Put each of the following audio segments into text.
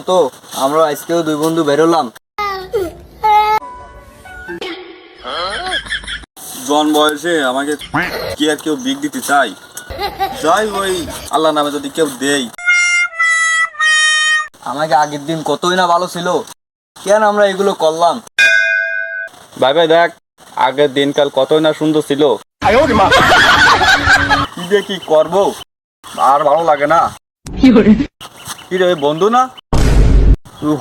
মতো আমরা আজকেও দুই বন্ধু বেরোলাম জন বয়সে আমাকে কি আর কেউ বিগ দিতে চাই? যাই ওই আল্লাহ নামে যদি কেউ দেই। আমাকে আগের দিন কতই না ভালো ছিল। কেন আমরা এগুলো করলাম? ভাই ভাই দেখ আগের দিনকাল কতই না সুন্দর ছিল। কি করব? আর ভালো লাগে না। কি রে বন্ধু না?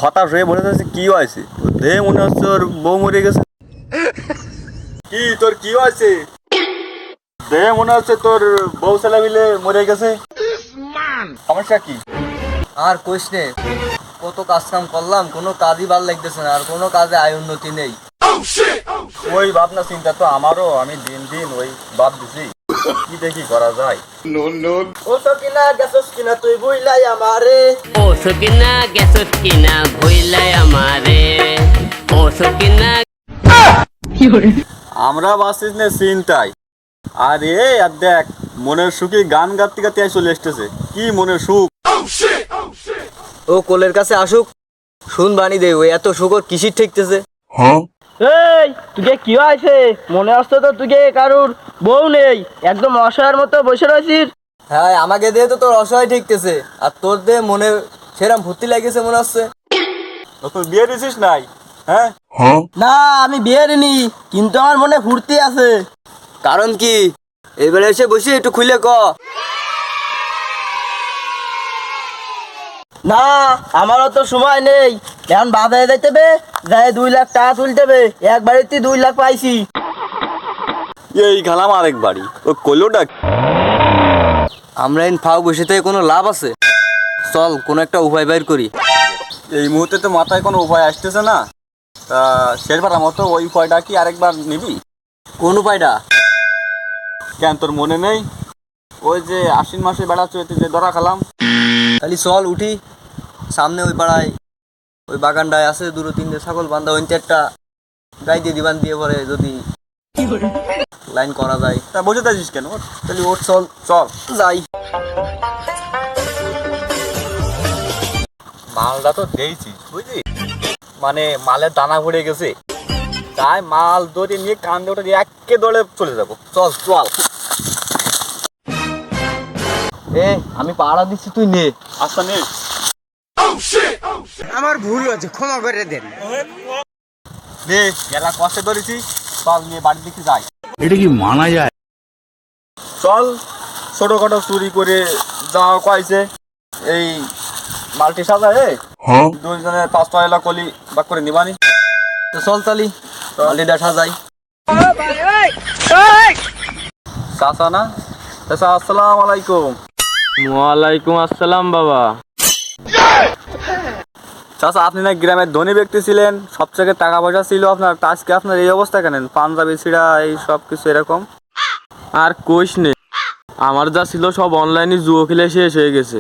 হতাশ হয়ে বলে যাচ্ছে কি হয়েছে? তোর দেহে মনে হচ্ছে ওর বউ মরে গেছে। কি তোর কি হয়েছে? দেহে মনে হচ্ছে তোর বউ ছেলে মিলে মরে গেছে। সমস্যা কি? আর কইস নে কত কাজ কাম করলাম কোনো কাজই ভালো লাগতেছে না আর কোনো কাজে আয় উন্নতি নেই। ওই ভাবনা চিন্তা তো আমারও আমি দিন দিন ওই ভাব দিছি কি দেখি করা যায়? ও সকিনা গেছস কিনা তুই বুইলাই আমারে। ও সকিনা গেছত কিনা ভইলাই আমারে। ও সকিনা। আমরা বাসিস নে চিন্তায় আর এ আর দেখ মনের সুখে গান গাতে গাতে চলে এসতেছে কি মনের সুখ? ও কোলের কাছে আসুক শুন বাণী দে ওই এত শুকর কিসির ঠেকতেছে? এই তুকে কি হয়েছে? মনে আসতো তো তুকে কারুর বউ নেই। একদম অসহায়ের মতো বসে রয়েছিস। হ্যাঁ আমাকে দিয়ে তো তোর অসহায় ঠিকতেছে। আর তোর দিয়ে মনে সেরাম ভর্তি লাগেছে মনে হচ্ছে তোর বিয়ে দিছিস নাই? হ্যাঁ? না আমি বিয়ে নি কিন্তু আমার মনে ফুর্তি আছে। কারণ কি? এবারে এসে বসে একটু খুলে ক। না আমারও তো সময় নেই। এখন বাজারে যাইতে হবে যাই দুই লাখ টাকা তুলতে হবে। এক বাড়িতে দুই লাখ পাইছি। এই খালাম আরেক বাড়ি। ও কইলোটা আমরা ইন ফাও বসে থেকে কোনো লাভ আছে? চল কোনো একটা উপায় বের করি। এই মুহূর্তে তো মাথায় কোনো উপায় আসতেছে না। তা শেরবার মতো ওই উপায়টা কি আরেকবার নিবি? কোন উপায়টা? কেন তোর মনে নেই? ওই যে আশ্বিন মাসে বেড়া চুয়েতে যে ধরা খালাম। খালি চল উঠি, সামনে ওই পাড়ায়, ওই বাগানটায় আছে দুটো তিনটে ছাগল বান্ধা, ওই একটা গাই দিয়ে দিবান দিয়ে পরে যদি লাইন করা যায়। তা বুঝে যাচ্ছিস কেন। তাহলে ওর চল চল, যাই। মালটা তো দিয়েছিস বুঝলি? মানে মালের দানা ভরে গেছে। তাই মাল ধরে নিয়ে ওটা দিয়ে একে দৌড়ে চলে যাব। চল চল। এ আমি পাড়া দিচ্ছি তুই নে। আচ্ছা নে। আমার ভুল হয়েছে ক্ষমা করে দেন। নে মেলা কষ্টে ধরেছি চল নিয়ে বাড়ির দিকে যাই। এটা কি মানা যায়? চল ছোটখাটো চুরি করে যাওয়া কয়েছে এই মালটি সাজায় হ্যাঁ। দুইজনের পাঁচ ছয়লা কলি বাক করে নিবানি তো চল তালি অলরেডি সাজাই চাচা না? চাচা আসসালাম আলাইকুম। ওয়ালাইকুম আসসালাম বাবা। চাচা আপনি না গ্রামের ধনী ব্যক্তি ছিলেন? সব থেকে টাকা পয়সা ছিল আপনার। আজকে আপনার এই অবস্থা কেন? পাঞ্জাবি ছিঁড়া এই সব কিছু এরকম? আর কোষ নে আমার যা ছিল সব অনলাইনে জুয়ো খেলে শেষ হয়ে গেছে।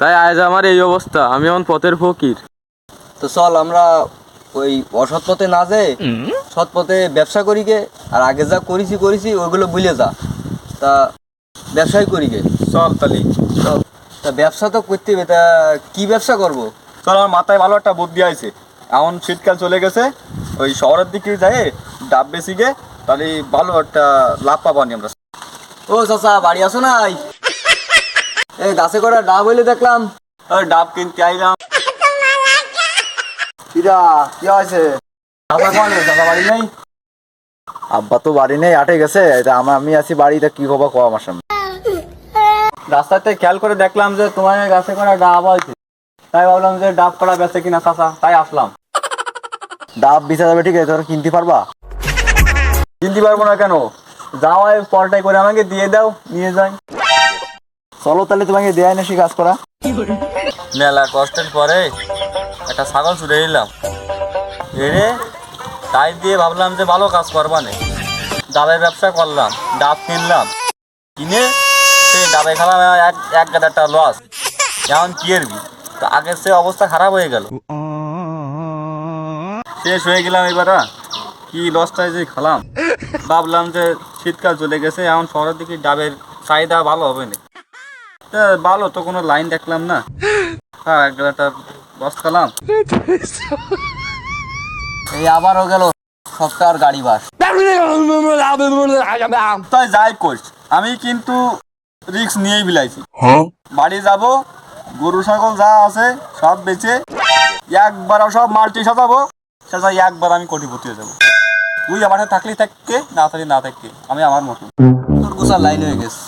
তাই আজ আমার এই অবস্থা আমি এখন পথের ফকির। তো চল আমরা ওই অসৎ পথে না যে সৎ পথে ব্যবসা করি গে। আর আগে যা করেছি করেছি ওইগুলো ভুলে যা। তা ব্যবসাই করি গে। চল তালি চল তা ব্যবসা তো করতে হবে তা কি ব্যবসা করব? চল আমার মাথায় ভালো একটা বুদ্ধি আছে এমন শীতকাল চলে গেছে ওই শহরের দিকে যাই ডাব বেশি গে তাহলে ভালো একটা লাভ পাবানি আমরা। ও চাচা বাড়ি আসো নাই এ গাছে করা ডাব হইলে দেখলাম। ওই ডাব কিনতে আইলাম। কিরা কি আছে চাচা কোনে চাচা বাড়ি নেই? আব্বা তো বাড়ি নেই আটে গেছে আমি আছি বাড়িতে কি খবর কো আমার সামনে? রাস্তাতে খেয়াল করে দেখলাম যে তোমার গাছে করা ডাব আছে। তাই ভাবলাম যে ডাব করা বেঁচে কিনা চাচা, তাই আসলাম। ডাব বিছা যাবে, ঠিক আছে, তোরা কিনতে পারবা? কিনতে পারব না কেন? যাওয়ায় পরটাই করে আমাকে দিয়ে দাও, নিয়ে যাই। চলো তাহলে তোমাকে দেয় না সে কাজ করা। মেলা কষ্টের পরে একটা ছাগল ছুটে নিলাম এরে তাই দিয়ে ভাবলাম যে ভালো কাজ করবা নে। ডাবের ব্যবসা করলাম, ডাব কিনলাম। কিনে সেই ডাবে খেলাম এক এক গাদারটা লস এখন কি এরবি তো আগের সে অবস্থা খারাপ হয়ে গেল শেষ হয়ে গেলাম এবার কি লসটাই যে খেলাম ভাবলাম যে শীতকাল চলে গেছে এখন শহরের দিকে ডাবের চাহিদা ভালো হবে না তা ভালো তো কোনো লাইন দেখলাম না হ্যাঁ এক একটা বস খেলাম এই আবারও গেল সপ্তাহ গাড়ি বাস তাই যাই কোচ আমি কিন্তু রিক্স নিয়েই বিলাইছি। বাড়ি যাব গরু ছাগল যা আছে সব বেচে একবার সব মাল্টি সাজাবো সেটা একবার আমি কোটিপতি হয়ে যাব। তুই আমার সাথে থাকলে থাককে না থাকলে না থাককে আমি আমার মতো। তোর গোসার লাইন হয়ে গেছে।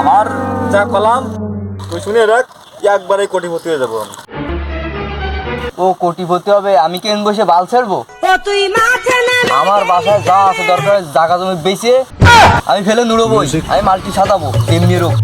আমার যা কলাম তুই শুনে রাখ একবারে কোটিপতি হয়ে যাব আমি। ও কোটি কোটিপতি হবে আমি কেন বসে বাল ছাড়বো? আমার বাসায় যা আছে দরকার জায়গা জমি বেঁচে আমি ফেলে নুড়বই আমি মালটি সাজাবো এমনি রোগ।